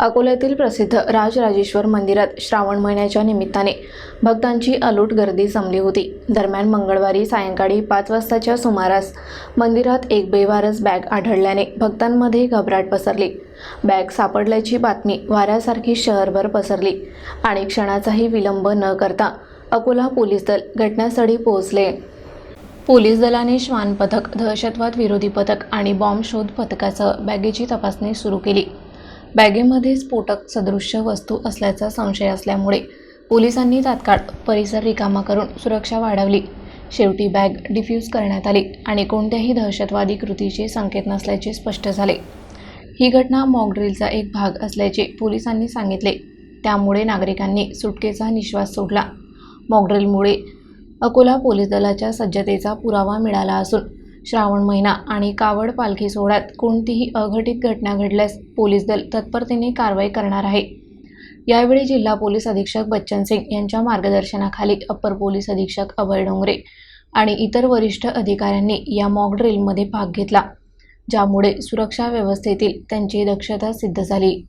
अकोल्यातील प्रसिद्ध राजराजेश्वर मंदिरात श्रावण महिन्याच्या निमित्ताने भक्तांची अलोट गर्दी जमली होती. दरम्यान मंगळवारी सायंकाळी पाच वाजताच्या सुमारास मंदिरात एक बेवारस बॅग आढळल्याने भक्तांमध्ये घबराट पसरली. बॅग सापडल्याची बातमी वाऱ्यासारखी शहरभर पसरली आणि क्षणाचाही विलंब न करता अकोला पोलीस दल घटनास्थळी पोहोचले. पोलीस दलाने श्वान पथक दहशतवाद विरोधी पथक आणि बॉम्ब शोध पथकासह बॅगेची तपासणी सुरू केली. बॅगेमध्ये स्फोटक सदृश्य वस्तू असल्याचा संशय असल्यामुळे पोलिसांनी तात्काळ परिसर रिकामा करून सुरक्षा वाढवली. शेवटी बॅग डिफ्यूज करण्यात आली आणि कोणत्याही दहशतवादी कृतीचे संकेत नसल्याचे स्पष्ट झाले. ही घटना मॉकड्रिलचा एक भाग असल्याचे पोलिसांनी सांगितले. त्यामुळे नागरिकांनी सुटकेचा निश्वास सोडला. मॉकड्रिलमुळे अकोला पोलीस दलाच्या सज्जतेचा पुरावा मिळाला असून श्रावण महिना आणि कावड पालखी सोहळ्यात कोणतीही अघटित घटना घडल्यास पोलीस दल तत्परतेने कारवाई करणार आहे. यावेळी जिल्हा पोलीस अधीक्षक बच्चन सिंग यांच्या मार्गदर्शनाखाली अप्पर पोलीस अधीक्षक अभय डोंगरे आणि इतर वरिष्ठ अधिकाऱ्यांनी या मॉक ड्रिलमध्ये भाग घेतला ज्यामुळे सुरक्षा व्यवस्थेतील त्यांची दक्षता सिद्ध झाली.